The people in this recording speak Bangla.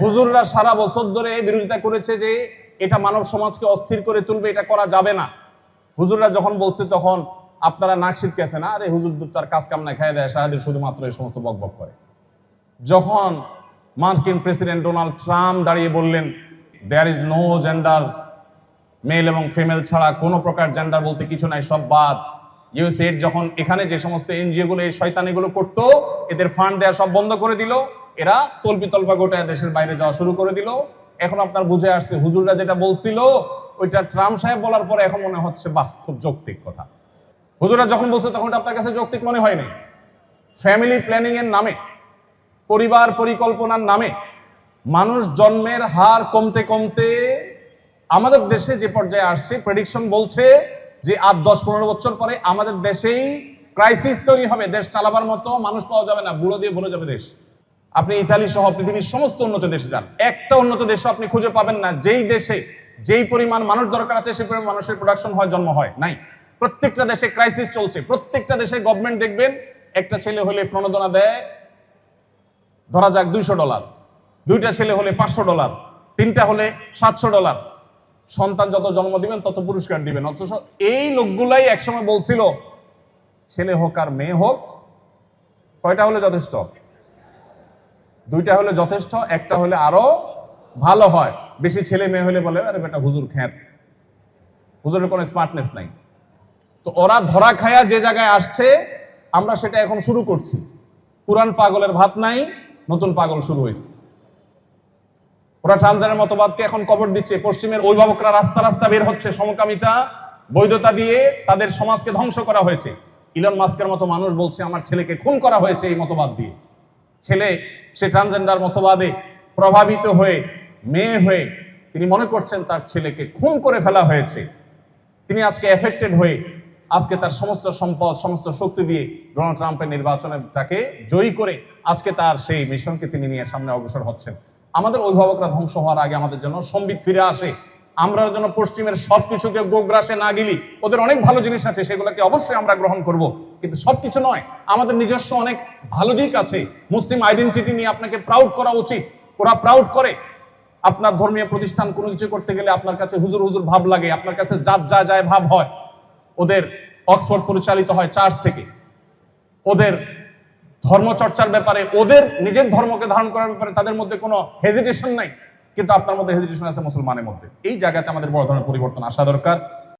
হুজুররা সারা বছর ধরে বিরোধিতা করেছে যে এটা মানব সমাজকে অস্থির করে তুলবে, এটা করা যাবে না। হুজুররা যখন বলছে তখন আপনারা নাক ছিটকেছে না আরে হুজুর তার কাজ কাম না খাই দেয়, সারাদিন শুধুমাত্র এই সমস্ত বকবক করে। যখন মার্কিন প্রেসিডেন্ট ডোনাল্ড ট্রাম্প দাঁড়িয়ে বললেন there is no gender male এবং ফিমেল ছাড়া কোনো প্রকার জেন্ডার বলতে কিছু নাই, সব বাদ। ইউএসএড যখন এখানে যে সমস্ত এনজিও গুলো, এই শয়তানিগুলো করতো, এদের ফান্ড দেওয়া সব বন্ধ করে দিল। এরা তলপি তলপা গোটায় দেশের বাইরে যাওয়া শুরু করে দিল। এখন আপনার বুঝে আসছে, হুজুররা যেটা বলছিল, ওইটা ট্রাম্প সাহেব বলার পরে এখন মনে হচ্ছে, বাহ, খুব যৌক্তিক কথা। হুজুরা যখন বলছে, তখন আপনার কাছে যৌক্তিক মনে হয়নি ফ্যামিলি প্ল্যানিং এর নামে, পরিবার পরিকল্পনার নামে মানুষ জন্মের হার কমতে কমতে আমাদের দেশে যে পর্যায়ে আসছে প্রেডিকশন বলছে যে আর দশ, পনেরো বছর পরে আমাদের দেশেই ক্রাইসিস তৈরি হবে। দেশ চালাবার মতো মানুষ পাওয়া যাবে না, বুড়ো দিয়ে ভরে যাবে দেশ। আপনি ইতালি সহ পৃথিবীর সমস্ত উন্নত দেশে যান। একটা উন্নত দেশে আপনি খুঁজে পাবেন না। যেই দেশে যেই পরিমাণ মানুষ দরকার আছে সেই পরিমাণ মানুষের প্রোডাকশন হয়, জন্ম হয়। নাই। প্রত্যেকটা দেশে ক্রাইসিস চলছে। প্রত্যেকটা দেশে গভর্নমেন্ট দেখবেন, একটা ছেলে হলে প্রণোদনা দেয়, ধরা যাক দুইশো ডলার দুইটা ছেলে হলে পাঁচশো ডলার তিনটা হলে সাতশো ডলার সন্তান যত জন্ম দিবেন, তত পুরস্কার দিবেন। অথচ এই লোকগুলাই একসময় বলছিল, ছেলে হোক আর মেয়ে হোক, কয়টা হলে যথেষ্ট? দুইটা হলে যথেষ্ট, একটা হলে আরও ভালো হয়। বেশি ছেলে মেয়ে হলে বলে, আরে বেটা, হুজুর খ্যাত হুজুরের কোনো স্মার্টনেস নাই। তো ওরা ধরা খায়া যে জায়গায় আসছে, আমরা সেটা এখন শুরু করছি। পুরান পাগলের ভাত নাই, নতুন পাগল শুরু হয়েছে। ওরা ট্রান্সজেন্ডার মতবাদকে এখন কবর দিচ্ছে। পশ্চিমের অভিভাবকরা রাস্তা রাস্তা বের হচ্ছে, সমকামিতা, বৈধতা দিয়ে তাদের সমাজকে ধ্বংস করা হয়েছে। ইলন মাস্কের মতো মানুষ বলছে, আমার ছেলেকে খুন করা হয়েছে এই মতবাদ দিয়ে। ছেলে, সে ট্রান্সজেন্ডার মতবাদে প্রভাবিত হয়ে, মেয়ে হয়ে তিনি মনে করছেন তার ছেলেকে খুন করে ফেলা হয়েছে। তিনি আজকে এফেক্টেড হয়ে আজকে তার সমস্ত সম্পদ, সমস্ত শক্তি দিয়ে ডোনাল্ড ট্রাম্পের নির্বাচনে তাকে জয়ী করে আজকে তার সেই মিশনকে তিনি নিয়ে সামনে অগ্রসর হচ্ছেন। আমাদের অভিভাবকরা ধ্বংস হওয়ার আগে আমাদের জন্য সম্বিত ফিরে আসে। আমরা যেন পশ্চিমের সব সবকিছুকে গোগ্রাসে না গেলি। ওদের অনেক ভালো জিনিস আছে, সেগুলোকে অবশ্যই আমরা গ্রহণ করব। কিন্তু সবকিছু নয়, আমাদের নিজস্ব অনেক ভালো দিক আছে। মুসলিম আইডেন্টিটি নিয়ে আপনাকে প্রাউড করা উচিত। ওরা প্রাউড করে। আপনার ধর্মীয় প্রতিষ্ঠান কোনো কিছু করতে গেলে আপনার কাছে হুজুর হুজুর ভাব লাগে। আপনার কাছে জাত, যা, যায় ভাব হয়। ওদের অক্সফোর্ড পরিচালিত হয় চার্চ থেকে। ওদের ধর্মচর্চার ব্যাপারে, ওদের নিজের ধর্মকে ধারণ করার ব্যাপারে তাদের মধ্যে কোনো হেজিটেশন নাই। কিন্তু আপনার মধ্যে হেজিটেশন আছে মুসলমানের মধ্যে। এই জায়গাতে আমাদের বড় ধরনের পরিবর্তন আসা দরকার।